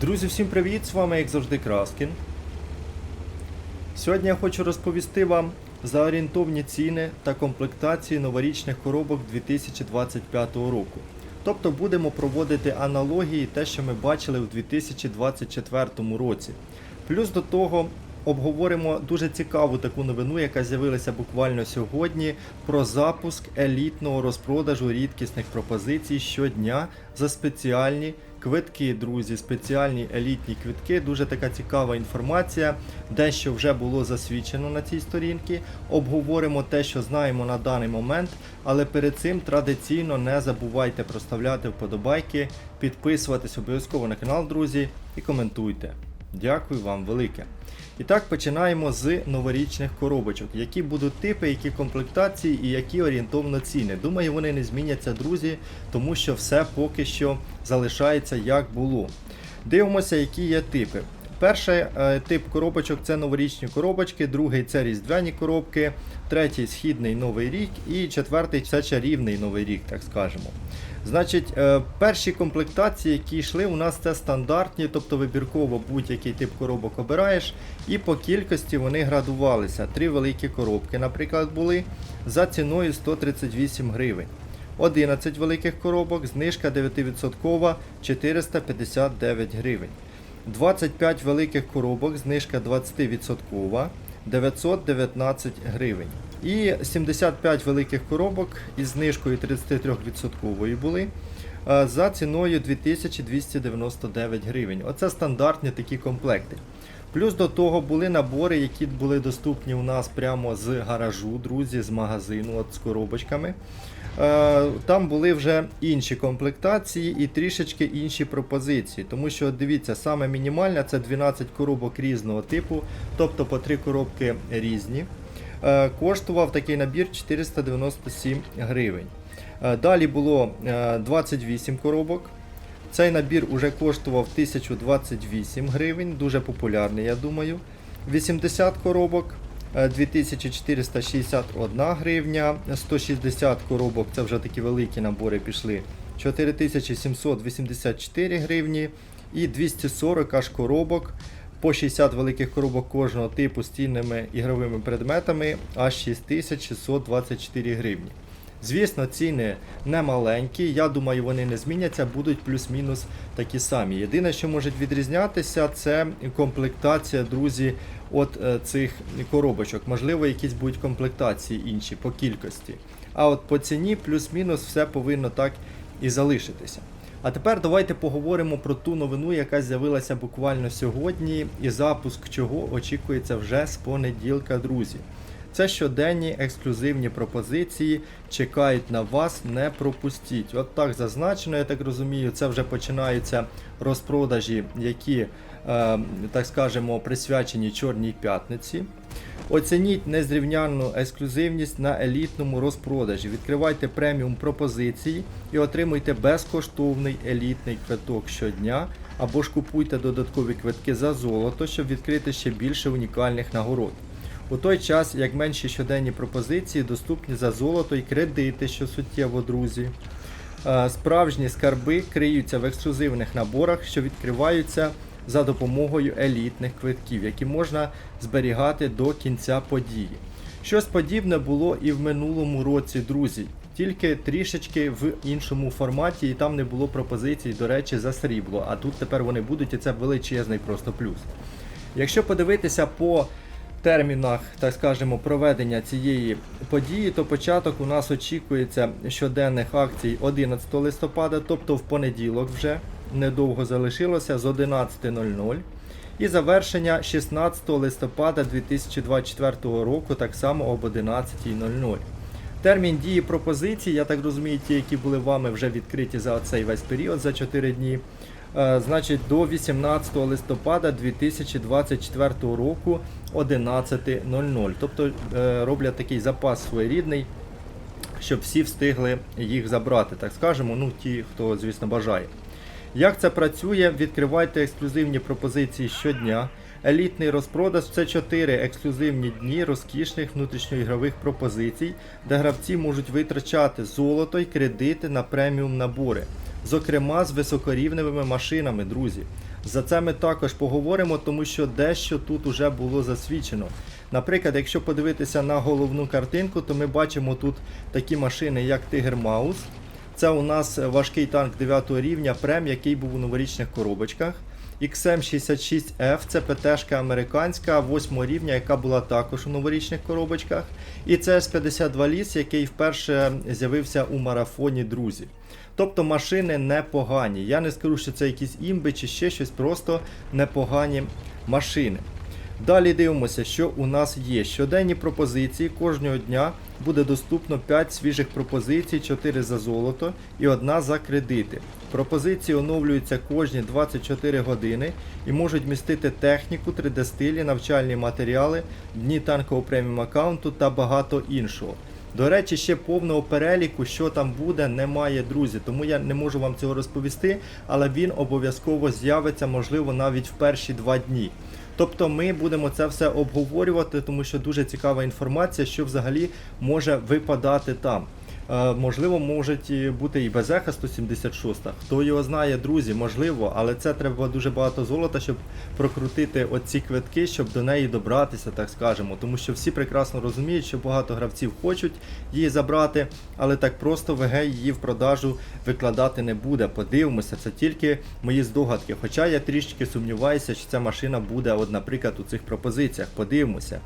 Друзі, всім привіт! З вами, як завжди, Краскін. Сьогодні я хочу розповісти вам за орієнтовні ціни та комплектації новорічних коробок 2025 року. Тобто будемо проводити аналогії те, що ми бачили у 2024 році. Плюс до того обговоримо дуже цікаву таку новину, яка з'явилася буквально сьогодні, про запуск елітного розпродажу рідкісних пропозицій щодня за спеціальні квитки, друзі, спеціальні елітні квитки. Дуже така цікава інформація. Дещо вже було засвідчено на цій сторінці. Обговоримо те, що знаємо на даний момент. Але перед цим традиційно не забувайте проставляти вподобайки, підписуватись обов'язково на канал, друзі, і коментуйте. Дякую вам велике. І так починаємо з новорічних коробочок. Які будуть типи, які комплектації і які орієнтовно ціни. Думаю, вони не зміняться, друзі, тому що все поки що залишається як було. Дивимося, які є типи. Перший е, тип коробочок це новорічні коробочки, другий це різдвяні коробки, третій східний новий рік і четвертий це чарівний новий рік, так скажемо. Значить, е, перші комплектації, які йшли, у нас це стандартні, тобто вибірково будь-який тип коробок обираєш, і по кількості вони градувалися. Три великі коробки, наприклад, були за ціною 138 гривень. 11 великих коробок, знижка 9% 459 гривень. 25 великих коробок, знижка 20% 919 гривень. І 75 великих коробок із знижкою 33% були е, за ціною 2299 гривень. Оце стандартні такі комплекти. Плюс до того були набори, які були доступні у нас прямо з гаражу, друзі, з магазину, от з коробочками. Е, Там були вже інші комплектації і трішечки інші пропозиції. Тому що дивіться, саме мінімальна це 12 коробок різного типу, тобто по 3 коробки різні. Е, Коштував такий набір 497 гривень. Е, Далі було е, 28 коробок. Цей набір уже коштував 1028 гривень, дуже популярний, я думаю. 80 коробок е, 2461 гривня, 160 коробок, це вже такі великі набори пішли. 4784 гривні і 240 аж коробок по 60 великих коробок кожного типу з цінними ігровими предметами аж 6624 гривні. Звісно, ціни не маленькі, я думаю, вони не зміняться, будуть плюс-мінус такі самі. Єдине, що може відрізнятися, це комплектація, друзі, от е, цих коробочок. Можливо, якісь будуть комплектації інші по кількості. А от по ціні плюс-мінус все повинно так і залишитися. А тепер давайте поговоримо про ту новину, яка з'явилася буквально сьогодні, і запуск чого очікується вже з понеділка, друзі. Це щоденні ексклюзивні пропозиції чекають на вас, не пропустіть. От так зазначено, я так розумію, це вже починаються розпродажі, які, е, так скажемо, присвячені Чорній п'ятниці. Оцініть незрівнянну ексклюзивність на елітному розпродажі. Відкривайте преміум пропозиції і отримуйте безкоштовний елітний квиток щодня, або ж купуйте додаткові квитки за золото, щоб відкрити ще більше унікальних нагород. У той час, як менші щоденні пропозиції доступні за золото і кредити, що суттєво, друзі. Е, Справжні скарби криються в ексклюзивних наборах, що відкриваються за допомогою елітних квитків, які можна зберігати до кінця події. Щось подібне було і в минулому році, друзі, тільки трішечки в іншому форматі, і там не було пропозицій, до речі, за срібло. А тут тепер вони будуть, і це величезний просто плюс. Якщо подивитися по термінах, так скажемо, проведення цієї події, то початок у нас очікується щоденних акцій 11 листопада, тобто в понеділок вже недовго залишилося з 11.00. І завершення 16 листопада 2024 року, так само об 11.00. Термін дії пропозицій, я так розумію, ті, які були вами вже відкриті за цей весь період, за 4 дні. Е, Значить, до 18 листопада 2024 року 11.00. Тобто е, роблять такий запас своєрідний, щоб всі встигли їх забрати, так скажемо, ну ті, хто, звісно, бажає. Як це працює? Відкривайте ексклюзивні пропозиції щодня. Елітний розпродаж це 4 ексклюзивні дні розкішних внутрішньоігрових пропозицій, де гравці можуть витрачати золото й кредити на преміум набори, зокрема з високорівневими машинами, друзі. За це ми також поговоримо, тому що дещо тут уже було засвідчено. Наприклад, якщо подивитися на головну картинку, то ми бачимо тут такі машини, як Tiger Mouse. Це у нас важкий танк 9 рівня Прем, який був у новорічних коробочках. XM66F це ПТшка американська 8 рівня, яка була також у новорічних коробочках. І це С-52 ліс, який вперше з'явився у марафоні друзі. Тобто машини непогані. Я не скажу, що це якісь імби чи ще щось, просто непогані машини. Далі дивимося, що у нас є. Щоденні пропозиції кожного дня буде доступно 5 свіжих пропозицій, 4 за золото і 1 за кредити. Пропозиції оновлюються кожні 24 години і можуть містити техніку, 3D-стилі, навчальні матеріали, дні танкового преміум аккаунту та багато іншого. До речі, ще повного переліку, що там буде, немає, друзі. Тому я не можу вам цього розповісти, але він обов'язково з'явиться, можливо, навіть в перші два дні. Тобто ми будемо це все обговорювати, тому що дуже цікава інформація, що взагалі може випадати там. Е, можливо, можуть бути і без еха 176. Хто його знає, друзі, можливо, але це треба дуже багато золота, щоб прокрутити оці квитки, щоб до неї добратися, так скажемо. Тому що всі прекрасно розуміють, що багато гравців хочуть її забрати, але так просто ВГ її в продажу викладати не буде. Подивимося, це тільки мої здогадки. Хоча я трішки сумніваюся, що ця машина буде, от, наприклад, у цих пропозиціях. Подивимося.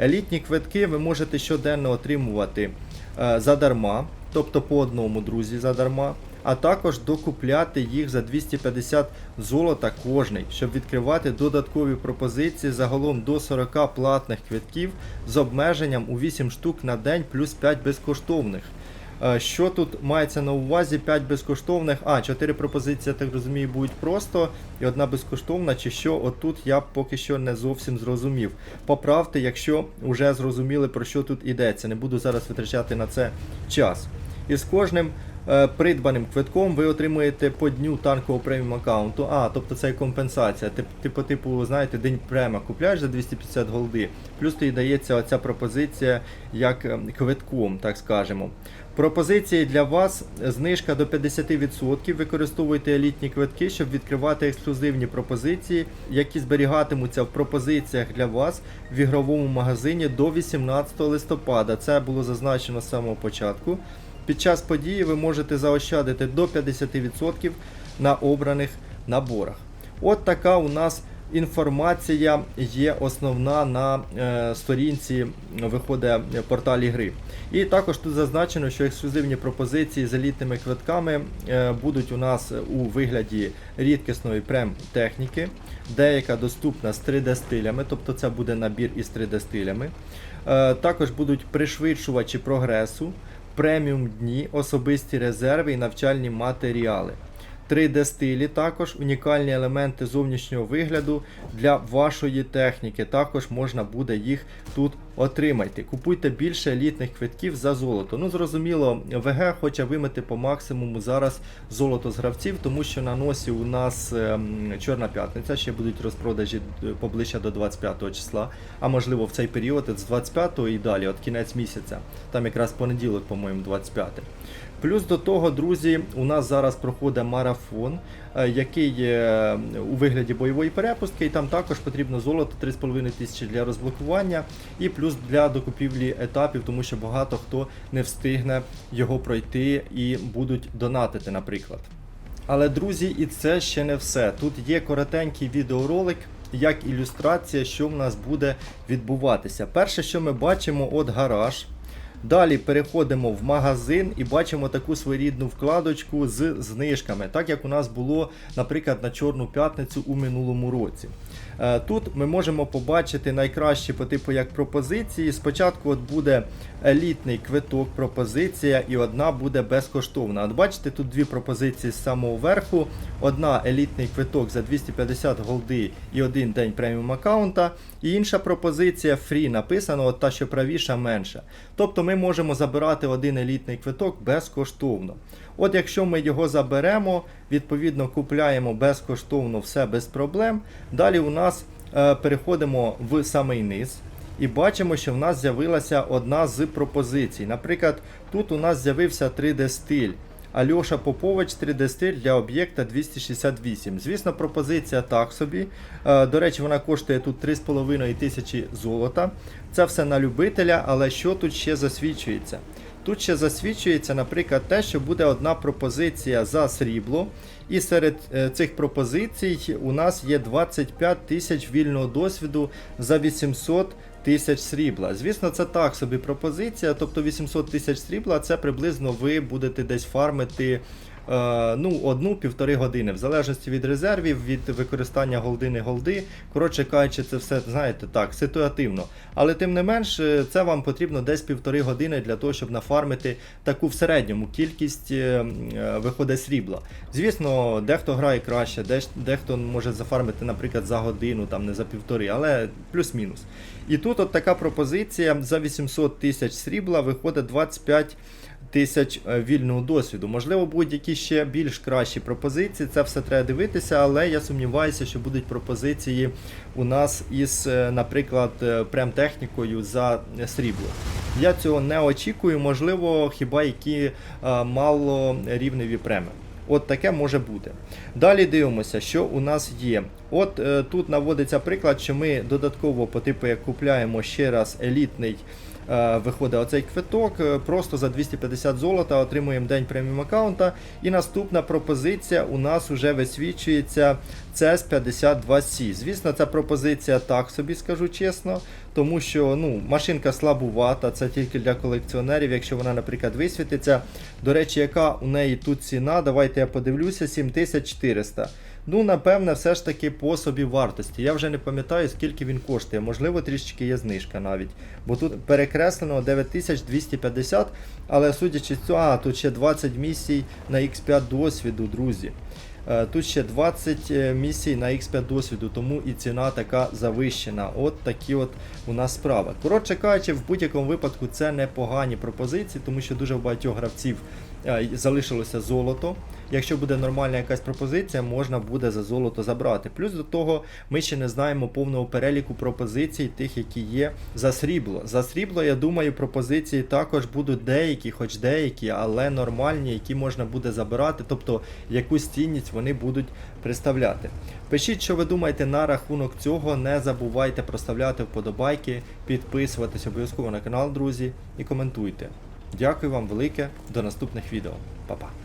Елітні квитки ви можете щоденно отримувати задарма, тобто по одному друзі задарма, а також докупляти їх за 250 золота кожний, щоб відкривати додаткові пропозиції загалом до 40 платних квитків з обмеженням у 8 штук на день плюс 5 безкоштовних. Е, Що тут мається на увазі? 5 безкоштовних, а 4 пропозиції, я так розумію, будуть просто і одна безкоштовна, чи що отут я поки що не зовсім зрозумів. Поправте, якщо вже зрозуміли про що тут йдеться. Не буду зараз витрачати на це час. І з кожним е, придбаним квитком ви отримуєте по дню танкового преміум аккаунту. А, тобто це компенсація. Тип, типу, типу, знаєте, день према купляєш за 250 голди, плюс тобі дається оця пропозиція як ем, квитком, так скажемо. Пропозиції для вас знижка до 50%. Використовуйте елітні квитки, щоб відкривати ексклюзивні пропозиції, які зберігатимуться в пропозиціях для вас в ігровому магазині до 18 листопада. Це було зазначено з самого початку. Під час події ви можете заощадити до 50% на обраних наборах. От така у нас інформація є основна на е, сторінці виходить порталі гри. І також тут зазначено, що ексклюзивні пропозиції з елітними квитками е, будуть у нас у вигляді рідкісної прем-техніки, деяка доступна з 3D-стилями, тобто це буде набір із 3D-стилями. Е, також будуть пришвидшувачі прогресу, преміум дні, особисті резерви і навчальні матеріали. 3D стилі також унікальні елементи зовнішнього вигляду для вашої техніки. Також можна буде їх тут отримати. Купуйте більше елітних квитків за золото. Ну, зрозуміло, ВГ хоче вимити по максимуму зараз золото з гравців, тому що на носі у нас ем, Чорна п'ятниця, ще будуть розпродажі е, поближче до 25 числа, а можливо в цей період з 25 і далі, от кінець місяця. Там якраз понеділок, по-моєму, 25. Плюс до того, друзі, у нас зараз проходить марафон, е, який є у вигляді бойової перепустки, і там також потрібно золото 3,5 тисячі для розблокування і плюс для докупівлі етапів, тому що багато хто не встигне його пройти і будуть донатити, наприклад. Але, друзі, і це ще не все. Тут є коротенький відеоролик. Як ілюстрація, що в нас буде відбуватися. Перше, що ми бачимо, от гараж. Далі переходимо в магазин і бачимо таку своєрідну вкладочку з знижками, так як у нас було, наприклад, на Чорну п'ятницю у минулому році. Е, Тут ми можемо побачити найкращі по типу як пропозиції. Спочатку от буде елітний квиток, пропозиція, і одна буде безкоштовна. От бачите, тут дві пропозиції з самого верху. Одна елітний квиток за 250 голди і один день преміум аккаунта. І інша пропозиція фрі написано, от та, що правіша, менша. Тобто ми можемо забирати один елітний квиток безкоштовно. От якщо ми його заберемо, відповідно купляємо безкоштовно все без проблем. Далі у нас е, переходимо в самий низ. І бачимо, що в нас з'явилася одна з пропозицій. Наприклад, тут у нас з'явився 3D стиль. Альоша Попович 3D стиль для об'єкта 268. Звісно, пропозиція так собі. Е, До речі, вона коштує тут 3,5 тисячі золота. Це все на любителя, але що тут ще засвідчується? Тут ще засвідчується, наприклад, те, що буде одна пропозиція за срібло, і серед е, цих пропозицій у нас є 25 тисяч вільного досвіду за 800 тисяч срібла. Звісно, це так собі пропозиція, тобто 800 тисяч срібла це приблизно ви будете десь фармити. Е, Ну, одну-півтори години, в залежності від резервів, від використання голдини голди. Коротше кажучи, це все, знаєте, так, ситуативно. Але тим не менш, е, це вам потрібно десь півтори години для того, щоб нафармити таку в середньому кількість е, виходить срібла. Звісно, дехто грає краще, дехто може зафармити, наприклад, за годину, там не за півтори, але плюс-мінус. І тут от така пропозиція за 800 тисяч срібла виходить 25 тисяч е, вільного досвіду. Можливо, будуть якісь ще більш кращі пропозиції. Це все треба дивитися, але я сумніваюся, що будуть пропозиції у нас із, е, наприклад, е, прем-технікою за срібло. Я цього не очікую, можливо, хіба які е, мало рівневі преми. От таке може бути. Далі дивимося, що у нас є. От е, тут наводиться приклад, що ми додатково по типу як купляємо ще раз елітний. Е, Виходить оцей квиток, е, просто за 250 золота отримуємо день преміум аккаунта. І наступна пропозиція у нас вже висвічується CES 52C. Звісно, ця пропозиція так собі скажу чесно, тому що ну, машинка слабувата, це тільки для колекціонерів, якщо вона, наприклад, висвітиться. До речі, яка у неї тут ціна? Давайте я подивлюся, 7400. Ну, напевне, все ж таки по собі вартості. Я вже не пам'ятаю, скільки він коштує. Можливо, трішечки є знижка навіть. Бо тут перекреслено 9250, але судячи з цього, а, тут ще 20 місій на X5 досвіду, друзі. Е, Тут ще 20 е, місій на X5 досвіду, тому і ціна така завищена. От такі от у нас справи. Коротше кажучи, в будь-якому випадку це непогані пропозиції, тому що дуже в багатьох гравців е, залишилося золото. Якщо буде нормальна якась пропозиція, можна буде за золото забрати. Плюс до того, ми ще не знаємо повного переліку пропозицій, тих, які є за срібло. За срібло, я думаю, пропозиції також будуть деякі, хоч деякі, але нормальні, які можна буде забирати, тобто якусь цінність вони будуть представляти. Пишіть, що ви думаєте на рахунок цього. Не забувайте проставляти вподобайки, підписуватись обов'язково на канал, друзі, і коментуйте. Дякую вам велике, до наступних відео. Па-па.